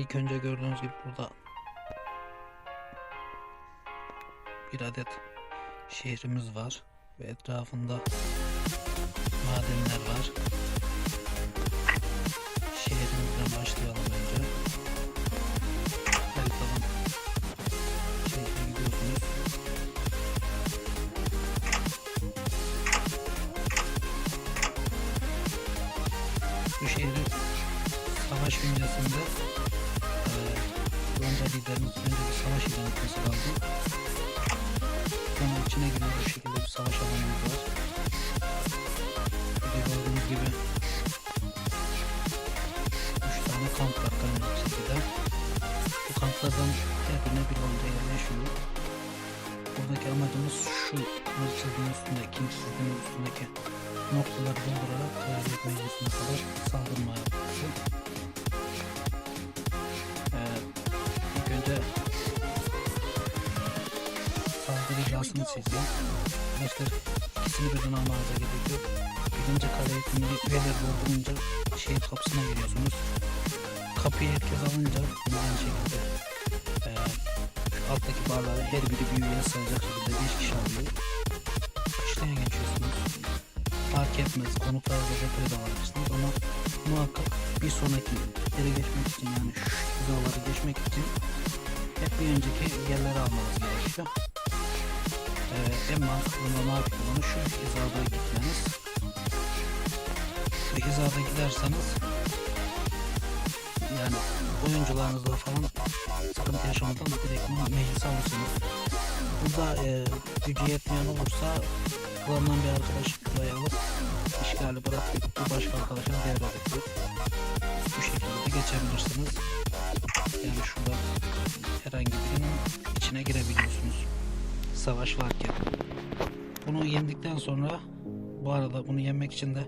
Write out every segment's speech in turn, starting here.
İlk önce gördüğünüz gibi burada bir adet şehrimiz var ve etrafında madenler var. Şehrimizden başlayalım önce. Bu şehri savaş öncesinde eee Ronca liderimiz bir savaş ilan etmesi lazım. Sonra içine giriyor bu şekilde bir savaş alanımız var. Bir de gördüğünüz gibi 3 tane kamp var karmaşık şekilde. Bu kamplardan her birine bir Ronca yerleşiyor. Buradaki amacımız şu çizginin üstünde, ikinci çizginin üstündeki noktaları doldurarak kraliyet meclisine kadar çizdim. Arkadaşlar ikisini birden almanıza gerek yok. Birinci eğitimini üyeler doldurunca şehir kapısına giriyorsunuz. Kapıyı herkes alınca aynı şekilde e, alttaki barları her biri bir üyeye sığacak şekilde 5 kişi alıyor. İşleye geçiyorsunuz fark etmez. Konuklarda depoya da alabilirsiniz ama muhakkak bir sonraki yere geçmek için yani şu hizaları geçmek için hep bir önceki yerleri almanız gerekiyor. Ee, en mantıklı makul olanı şu hizada gitmeniz. Bu hizada giderseniz yani oyuncularınızla falan sıkıntı yaşamadan direkt meclis alırsınız. Burada e, gücü yetmeyen olursa kullanılan bir arkadaş buraya alıp işgali bırakıp bu başka arkadaşına devredip bu şekilde de geçebilirsiniz. Yani şurada herhangi birinin içine girebiliyorsunuz. Savaş varken. Bunu yendikten sonra bu arada bunu yenmek için de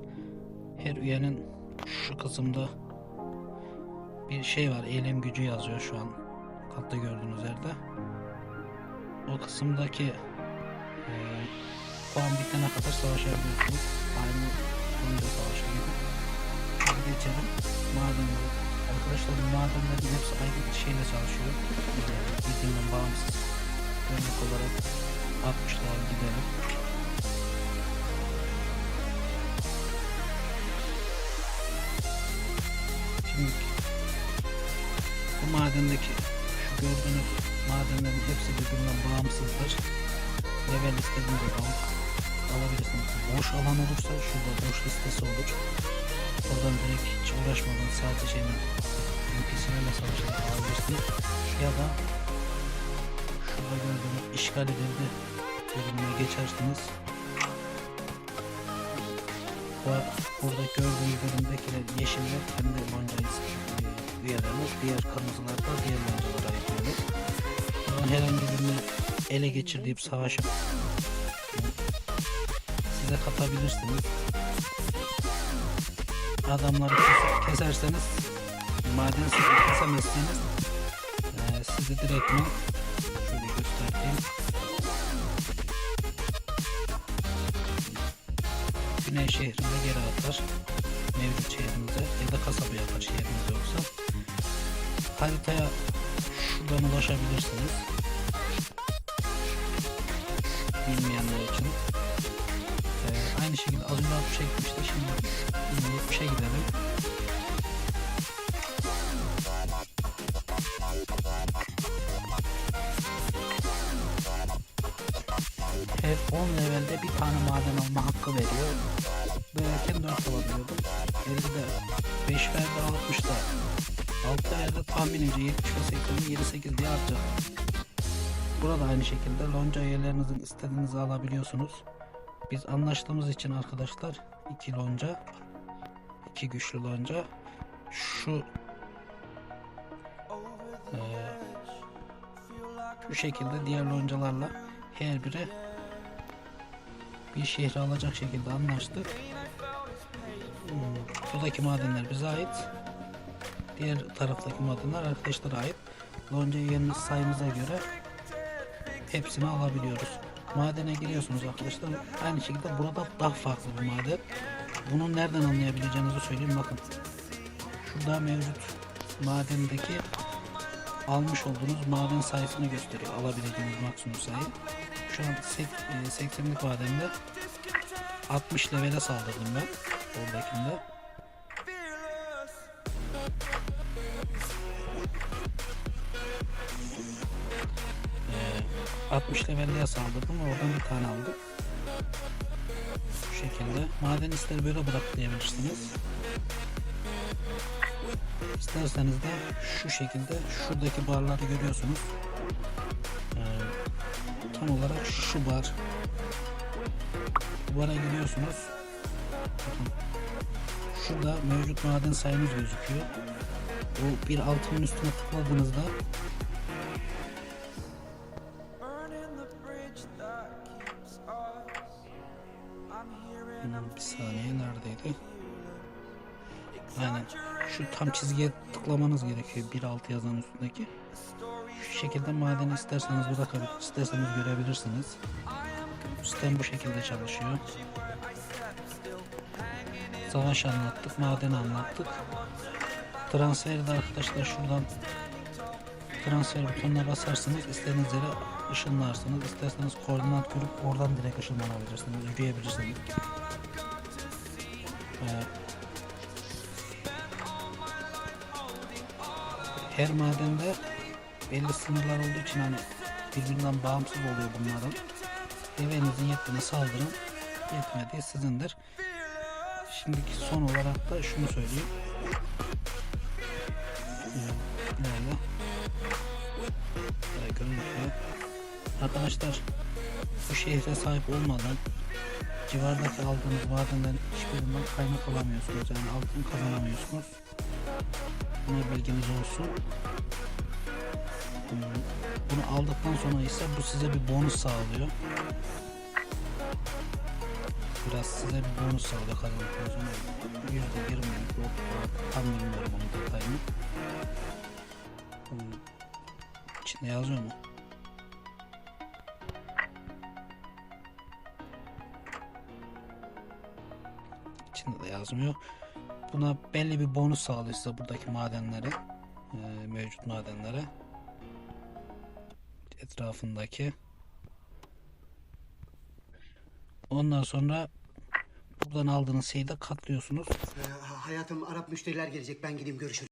her üyenin şu kısımda bir şey var. Eylem gücü yazıyor şu an. Katta gördüğünüz yerde. O kısımdaki eee puan bitene kadar savaşabiliyorsunuz. Aynı oyunda savaşı gibi. Hadi geçelim. Madenler. Arkadaşlar bu madenlerin hepsi ayrı bir şeyle çalışıyor. Ee, Birbirinden bağımsız. Örnek olarak 60'lar gidelim. Şimdi bu madendeki şu gördüğünüz madenlerin hepsi birbirinden bağımsızdır level istediğiniz zaman alabilirsiniz. Boş alan olursa şurada boş listesi olur. Oradan direkt hiç uğraşmadan sadece NPC'lerle savaşarak alabilirsiniz. Ya da şurada gördüğünüz işgal edildi bölümüne geçersiniz. Bu, burada gördüğünüz bölümdekiler yeşiller kendi loncayız üyeleriniz. Diğer kırmızılar da diğer loncalara aitleriniz. Buradan herhangi birini ele geçir deyip size katabilirsiniz. Adamları kes- keserseniz maden sizi kesemezseniz eee sizi direktmen şöyle Güney şehrine geri atar. Mevcut şehrimize ya da kasaba yapar şehrimiz yoksa. Haritaya şuradan ulaşabilirsiniz bilmeyenler için. Ee, aynı şekilde az önce 60'a gitmişti. Şimdi 70'e gidelim. 10 levelde bir tane maden alma hakkı veriyor. Böyleyken 4 alabiliyordum. Elimde 5 verdi 60'da. 6 verdi tahminimce 70 ve 80'in 7-8 diye artacak. Burada aynı şekilde lonca üyelerinizin istediğinizi alabiliyorsunuz. Biz anlaştığımız için arkadaşlar iki lonca, iki güçlü lonca, şu eee, şu şekilde diğer loncalarla her biri bir şehri alacak şekilde anlaştık. Hmm, Buradaki madenler bize ait. Diğer taraftaki madenler arkadaşlara ait. Lonca üyelerimiz sayımıza göre hepsini alabiliyoruz. Madene giriyorsunuz arkadaşlar. Aynı şekilde burada daha farklı bir maden. Bunu nereden anlayabileceğinizi söyleyeyim bakın. Şurada mevcut madendeki almış olduğunuz maden sayısını gösteriyor. Alabileceğiniz maksimum sayı. Şu an sek- e, 80'lik madende 60 levele saldırdım ben oradakinde. Ee, 60 levelle saldırdım oradan bir tane aldım. Bu şekilde. Maden ister böyle bıraklayabilirsiniz. İsterseniz de şu şekilde şuradaki barları görüyorsunuz. Ee, tam olarak şu bar. Bu bara giriyorsunuz. Bakın. Şurada mevcut maden sayınız gözüküyor. Bu bir altının üstüne tıkladığınızda bir saniye neredeydi? Aynen. Şu tam çizgiye tıklamanız gerekiyor. 1.6 yazan üstündeki. Şu şekilde madeni isterseniz bırakabilir, isterseniz görebilirsiniz. Sistem bu şekilde çalışıyor. Savaş anlattık, maden anlattık. Transferi de arkadaşlar şuradan transfer butonuna basarsınız. istediğiniz yere ışınlarsınız. İsterseniz koordinat kurup oradan direkt ışınlanabilirsiniz. Yürüyebilirsiniz. Ee, her madende belli sınırlar olduğu için hani birbirinden bağımsız oluyor bunların. Devenizin yettiğine saldırın. Yetmediği sizindir. Şimdiki son olarak da şunu söyleyeyim. Nerede? Buraya görünmüyor. Arkadaşlar bu şehre sahip olmadan civardaki aldığınız madenden hiçbirinden kaynak alamıyorsunuz. Yani altın kazanamıyorsunuz. Buna bilginiz olsun. Hmm, Bunu aldıktan sonra ise bu size bir bonus sağlıyor. Biraz size bir bonus sağlıyor kazandıktan sonra. Yüzde yirmi, tam bilmiyorum onun detayını. Hmm, İçinde yazıyor mu? İçinde de yazmıyor. Buna belli bir bonus sağlıyor size buradaki madenlere. mevcut madenlere. Etrafındaki. Ondan sonra buradan aldığınız şeyi de katlıyorsunuz. Ee, hayatım Arap müşteriler gelecek. Ben gideyim görüşürüz.